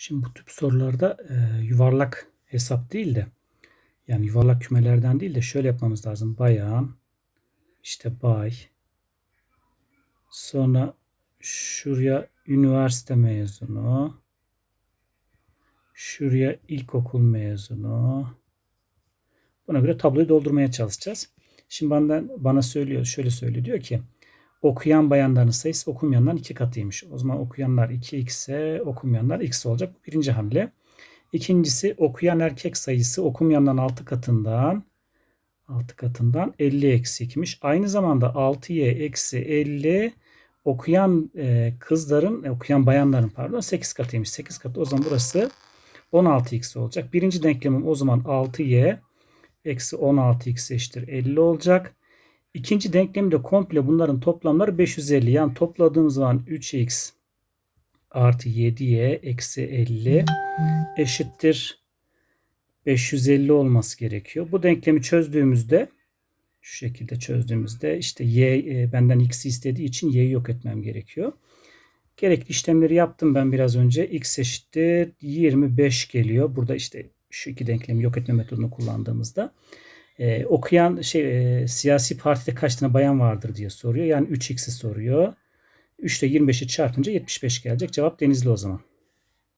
Şimdi bu tip sorularda e, yuvarlak hesap değil de yani yuvarlak kümelerden değil de şöyle yapmamız lazım. Bayan işte bay sonra şuraya üniversite mezunu şuraya ilkokul mezunu buna göre tabloyu doldurmaya çalışacağız. Şimdi benden bana söylüyor şöyle söylüyor diyor ki okuyan bayanların sayısı okumayanların iki katıymış. O zaman okuyanlar 2x ise okumayanlar x olacak. Birinci hamle. İkincisi okuyan erkek sayısı okumayanların 6 katından 6 katından 50 eksi 2'miş. Aynı zamanda 6y eksi 50 okuyan e, kızların e, okuyan bayanların pardon 8 katıymış. 8 katı o zaman burası 16x olacak. Birinci denklemim o zaman 6y eksi 16x eşittir 50 olacak. İkinci denklemde komple bunların toplamları 550. Yani topladığım zaman 3x artı 7y eksi 50 eşittir 550 olması gerekiyor. Bu denklemi çözdüğümüzde şu şekilde çözdüğümüzde işte y e, benden x'i istediği için y'yi yok etmem gerekiyor. Gerekli işlemleri yaptım ben biraz önce. x eşittir 25 geliyor. Burada işte şu iki denklemi yok etme metodunu kullandığımızda ee, okuyan şey e, siyasi partide kaç tane bayan vardır diye soruyor. Yani 3x'i soruyor. 3 ile 25'i çarpınca 75 gelecek. Cevap Denizli o zaman.